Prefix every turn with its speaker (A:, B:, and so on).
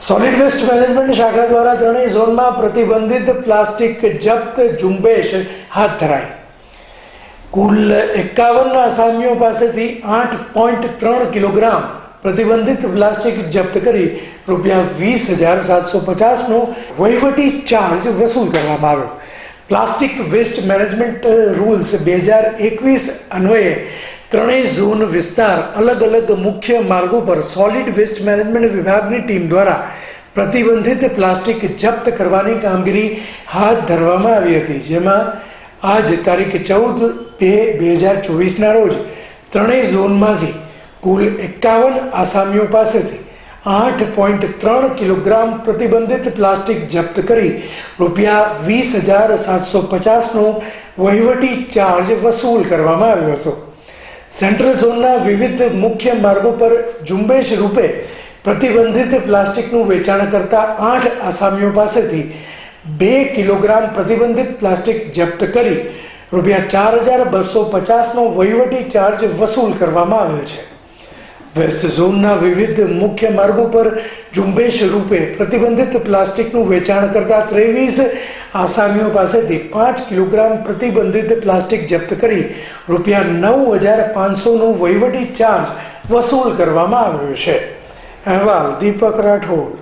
A: Solid waste management શાખા દ્વારા ત્રણેય ઝોનમાં પ્રતિબંધિત પ્લાસ્ટિક જપ્ત ઝુંબેશ હાથ ધરાઈ. કુલ એકાવન આસામીઓ પાસેથી આઠ પોઈન્ટ ત્રણ કિલોગ્રામ પ્રતિબંધિત પ્લાસ્ટિક જપ્ત કરી રૂપિયા વીસ હજાર સાતસો પચાસનો વહીવટી ચાર્જ વસૂલ કરવામાં આવ્યો. પ્લાસ્ટિક વેસ્ટ મેનેજમેન્ટ રૂલ્સ બે હજાર એકવીસ અન્વયે ત્રણેય ઝોન વિસ્તાર અલગ અલગ મુખ્ય માર્ગો પર સોલિડ વેસ્ટ મેનેજમેન્ટ વિભાગની ટીમ દ્વારા પ્રતિબંધિત પ્લાસ્ટિક જપ્ત કરવાની કામગીરી હાથ ધરવામાં આવી હતી. જેમાં આજ તારીખ ચૌદ બે બે હજાર ચોવીસના રોજ ત્રણેય ઝોનમાંથી કુલ એકાવન આસામીઓ પાસેથી આઠ પોઈન્ટ ત્રણ કિલોગ્રામ પ્રતિબંધિત પ્લાસ્ટિક જપ્ત કરી રૂપિયા વીસ હજાર સાતસો પચાસનો વહીવટી ચાર્જ વસૂલ કરવામાં આવ્યો હતો. સેન્ટ્રલ ઝોનના વિવિધ મુખ્ય માર્ગો પર ઝુંબેશ રૂપે પ્રતિબંધિત પ્લાસ્ટિકનું વેચાણ કરતા આઠ આસામીઓ પાસેથી બે કિલોગ્રામ પ્રતિબંધિત પ્લાસ્ટિક જપ્ત કરી રૂપિયા ચાર હજાર બસો પચાસનો વહીવટી ચાર્જ વસૂલ કરવામાં આવેલ છે. વેસ્ટ ઝોનના વિવિધ મુખ્ય માર્ગો પર ઝુંબેશ રૂપે પ્રતિબંધિત પ્લાસ્ટિકનું વેચાણ કરતા ત્રેવીસ આસામીઓ પાસેથી પાંચ કિલોગ્રામ પ્રતિબંધિત પ્લાસ્ટિક જપ્ત કરી રૂપિયા નવ હજાર પાંચસોનો વહીવટી ચાર્જ વસૂલ કરવામાં આવ્યો છે. અહેવાલ દીપક રાઠોડ.